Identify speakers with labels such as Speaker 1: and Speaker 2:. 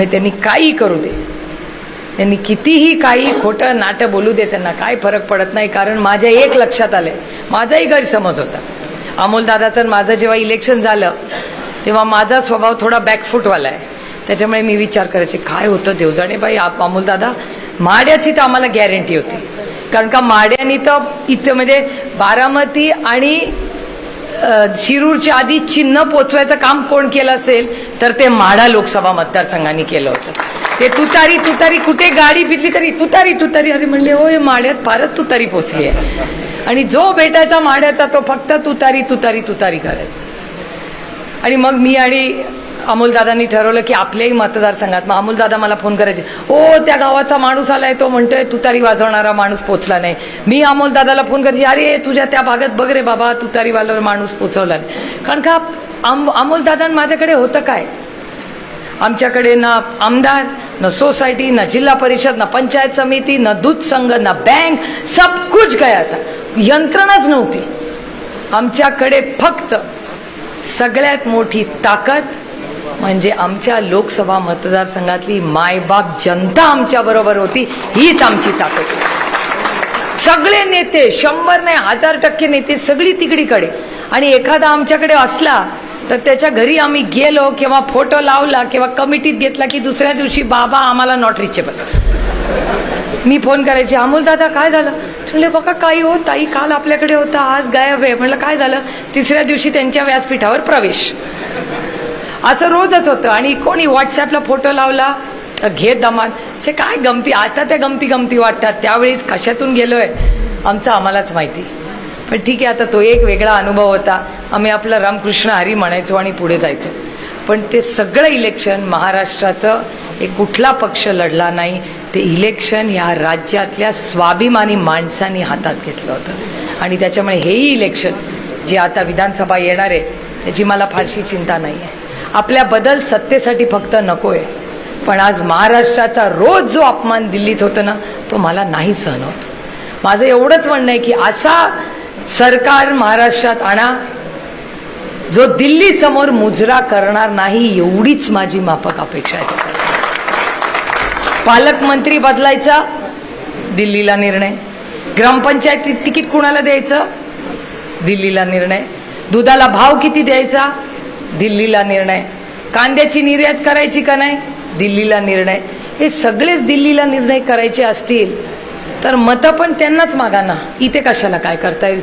Speaker 1: त्यांनी काही करू दे. त्यांनी कितीही काही खोटं नाटं बोलू दे त्यांना काय फरक पडत नाही कारण माझ्या एक लक्षात आलंय. माझाही गैरसमज होता. अमोलदादाचं आणि माझं जेव्हा इलेक्शन झालं तेव्हा माझा स्वभाव थोडा बॅकफूटवाला आहे. त्याच्यामुळे मी विचार करायचे काय होतं देवजाणे बाई आप अमोलदादा माड्याची तर आम्हाला गॅरंटी होती. कारण का माड्यानी तर इथं म्हणजे बारामती आणि शिरूरच्या आधी चिन्ह पोचवायचं काम कोण केलं असेल तर ते माढा लोकसभा मतदारसंघाने केलं होतं. ते तुतारी तुतारी कुठे गाडी भिजली तरी तुतारी तुतारी अरे म्हणले होय माड्यात फारच तुतारी पोचली आहे. आणि जो भेटायचा माड्याचा तो फक्त तुतारी तुतारी तुतारी करायचा. आणि मग मी आणि अमोलदादांनी ठरवलं की आपल्याही मतदारसंघात मग अमोलदादा मला फोन करायचे ओ त्या गावाचा माणूस आलाय तो म्हणतोय तुतारी वाजवणारा माणूस पोचला नाही. मी अमोलदादाला फोन करायची अरे तुझ्या त्या भागात बघ रे बाबा तुतारीवाल्यावर माणूस पोचवला नाही. कारण का अम अमोलदादा माझ्याकडे होतं काय? आमच्याकडे ना आमदार ना सोसायटी ना जिल्हा परिषद न पंचायत समिती न दूध संघ न बँक सब कुछ गया था. यंत्रणाच नव्हती. आमच्याकडे फक्त सगळ्यात मोठी ताकद म्हणजे आमच्या लोकसभा मतदारसंघातली मायबाप जनता आमच्या बरोबर होती हीच आमची ताकद सगळे नेते शंभर नाही हजार टक्के नेते सगळी तिकडीकडे आणि एखादा आमच्याकडे असला तर त्याच्या घरी आम्ही गेलो किंवा फोटो लावला किंवा कमिटीत घेतला की दुसऱ्या दिवशी बाबा आम्हाला नॉट रिचेबल मी फोन करायचे अमोल दादा काय झालं? म्हणले बघा काही हो ताई काल आपल्याकडे होता आज गायब आहे. म्हटलं काय झालं? तिसऱ्या दिवशी त्यांच्या व्यासपीठावर प्रवेश. असं रोजच होतं. आणि कोणी व्हॉट्सॲपला फोटो लावला तर घे दमात ते काय गमती? आता त्या गमती गमती वाटतात. त्यावेळीच कशातून गेलोय? आमचं आम्हालाच माहिती. पण ठीक आहे आता तो एक वेगळा अनुभव होता. आम्ही आपला रामकृष्ण हरी म्हणायचो आणि पुढे जायचो. पण ते सगळं इलेक्शन महाराष्ट्राचं एक कुठला पक्ष लढला नाही ते इलेक्शन ह्या राज्यातल्या स्वाभिमानी माणसांनी हातात घेतलं होतं. आणि त्याच्यामुळे हेही इलेक्शन जे आता विधानसभा येणार आहे त्याची मला फारशी चिंता नाही आहे आपल्या बदल सत्तेसाठी फक्त नको आहे पण आज महाराष्ट्राचा रोज जो अपमान दिल्लीत होतो ना तो मला नाही सहन होत. माझं एवढंच म्हणणं आहे की असा सरकार महाराष्ट्रात आणा जो दिल्ली समोर मुजरा करणार नाही एवढीच माझी माफक अपेक्षा आहे. पालकमंत्री बदलायचा दिल्लीला निर्णय. ग्रामपंचायतीत तिकीट कुणाला द्यायचं? दिल्लीला निर्णय. दुधाला भाव किती द्यायचा? दिल्लीला निर्णय. कांद्याची निर्यात करायची का नाही? दिल्लीला निर्णय. हे सगळेच दिल्लीला निर्णय करायचे असतील तर मतं पण त्यांनाच मागा ना इथे कशाला काय करताय?